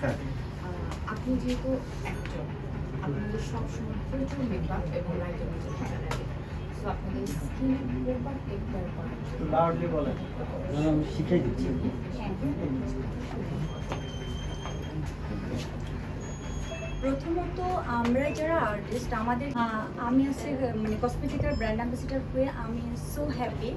হ্যাঁ। আপনি যেহেতু একজন আপনাদের সবসময় প্রচুর মেকআপ এবং লাইটের মধ্যে থাকা লাগে আমি শিখাই দিচ্ছি। প্রথমত আমরা যারা আর্টিস্ট আমাদের আমি হচ্ছে মানে কসমেটিকের ব্র্যান্ড অ্যাম্বাসিডার হয়ে আমি সো হ্যাপি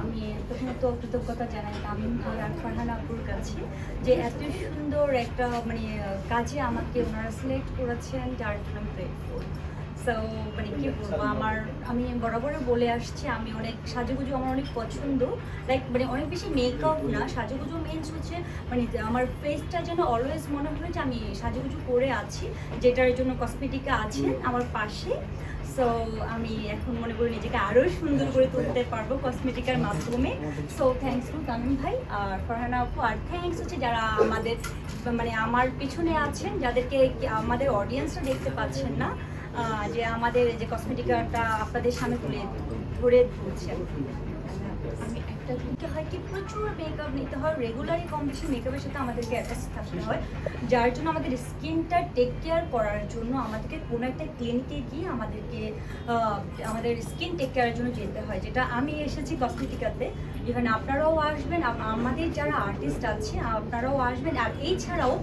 আমি প্রথমত কৃতজ্ঞতা জানাই তামিম ভাই আর ফারহান আপুর কাছে যে এত সুন্দর একটা মানে কাজে আমাকে ওনারা সিলেক্ট করেছেন যার জন্য আমি সো মানে কি বলব, আমার, আমি বরাবরই বলে আসছি, আমি অনেক সাজুগুজু, আমার অনেক পছন্দ। লাইক মানে অনেক বেশি মেকআপ না, সাজুগুজু মিনস হচ্ছে মানে আমার ফেসটা যেন অলওয়েজ মনে হলো যে আমি সাজুগুজু করে আছি, যেটার জন্য কসমেটিকা আছে আমার পাশে। সো আমি এখন মনে করি নিজেকে আরও সুন্দর করে তুলতে পারব কসমেটিকার মাধ্যমে। সো থ্যাংকস টু তামিম ভাই আর ফারহানা আপু। আর থ্যাংকস হচ্ছে যারা আমাদের মানে আমার পিছনে আছেন, যাদেরকে আমাদের অডিয়েন্সরা দেখতে পাচ্ছেন না। যে আমাদের যে কসমেটিকাটা আপনাদের সামনে তুলে ধরে ধরছেন আমি একটা নিতে হয় কি, প্রচুর মেকআপ নিতে হয় রেগুলারই কম বেশি মেকআপের সাথে আমাদেরকে অ্যাটাচ থাকতে হয় যার জন্য আমাদের স্কিনটা টেক কেয়ার করার জন্য আমাদেরকে কোনো একটা ক্লিনিকে গিয়ে আমাদেরকে আমাদের স্কিন টেক কেয়ারের জন্য যেতে হয়। যেটা আমি এসেছি কসমেটিকাতে যেখানে আপনারাও আসবেন আমাদের যারা আর্টিস্ট আছে, আপনারাও আসবেন। আর এছাড়াও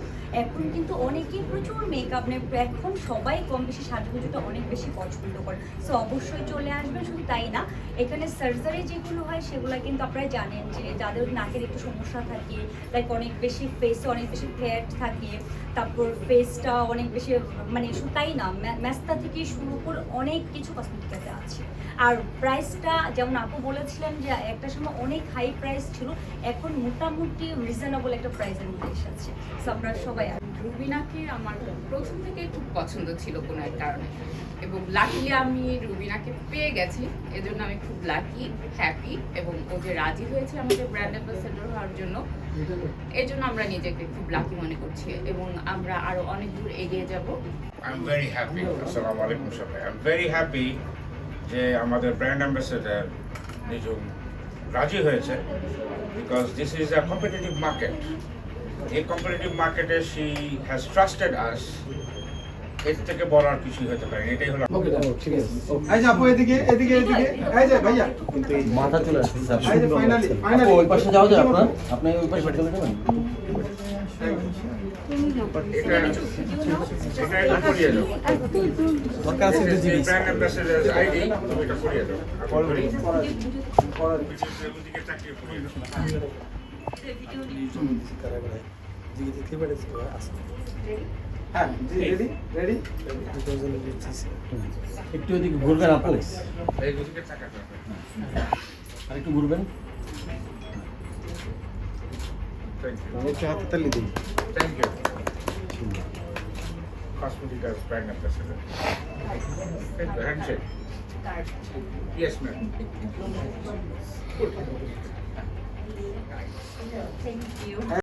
এখন কিন্তু অনেকেই প্রচুর মেকআপ নেয়। এখন সবাই কম বেশি সাজগুজুটা অনেক বেশি পছন্দ করে। সো অবশ্যই চলে আসবেন, শুধু তাই না। এখানে সার্জারি যেগুলো হয়, সেগুলো কিন্তু আপনারা জানেন যে যাদের নাকের একটু সমস্যা থাকে লাইক অনেক বেশি ফেসে অনেক বেশি ফ্যাট থাকে, তারপর ফেসটা অনেক বেশি মানে তাই না ম্যাস্তা থেকে শুরু করে অনেক কিছু কসমেটিকাতে আছে আর প্রাইসটা যেমন আপু বলেছিলেন যে একটা সময় অনেক হাই প্রাইস ছিল, এখন মোটামুটি রিজনেবল একটা প্রাইসের মধ্যে এসেছে সো আপনারা সবাই। রুবিনাকে আমার প্রথম থেকেই খুব পছন্দ ছিল কোনো এক কারণে। এবং লাকিলি আমি রুবিনাকে পেয়ে গেছি, এজন্য আমি খুব লাকি হ্যাপি এবং ও যে রাজি হয়েছে আমাদের ব্র্যান্ড অ্যাম্বাসেডর হওয়ার জন্য এই জন্য আমরা নিজেকে খুব লাকি মনে করছি এবং আমরা আরও অনেক দূর এগিয়ে যাব। I'm very happy Assalamu alaikum সবাই. I'm very happy যে আমাদের ব্র্যান্ড অ্যাম্বাসেডার নিজুম রাজি হয়েছে because this is a competitive market এই কম্পিটিটিভ মার্কেটে শি হ্যাজ ট্রাস্টেড আস এর থেকে বড় আর কিছুই হতে পারে না। এটাই হলো ওকে ঠিক আছে এই যে আপু এদিকে এদিকে এদিকে এই যে ভাইয়া মাথা চলে আসছে এই যে ফাইনালি ফাইনালি ওই পাশে যাওয়া যায় আপনার আপনি ওই পাশে চলে যাবেন দরকার আছে ওদিকে। হ্যাঁ একটু ঘুরবেন ওদিকে তাকাতে হবে। আর একটু ঘুরবেন Thank you. একটু হাতে তালি দিন Thank you. Cosmetica's brand ambassador. Handshake. Yes, ma'am. Thank you.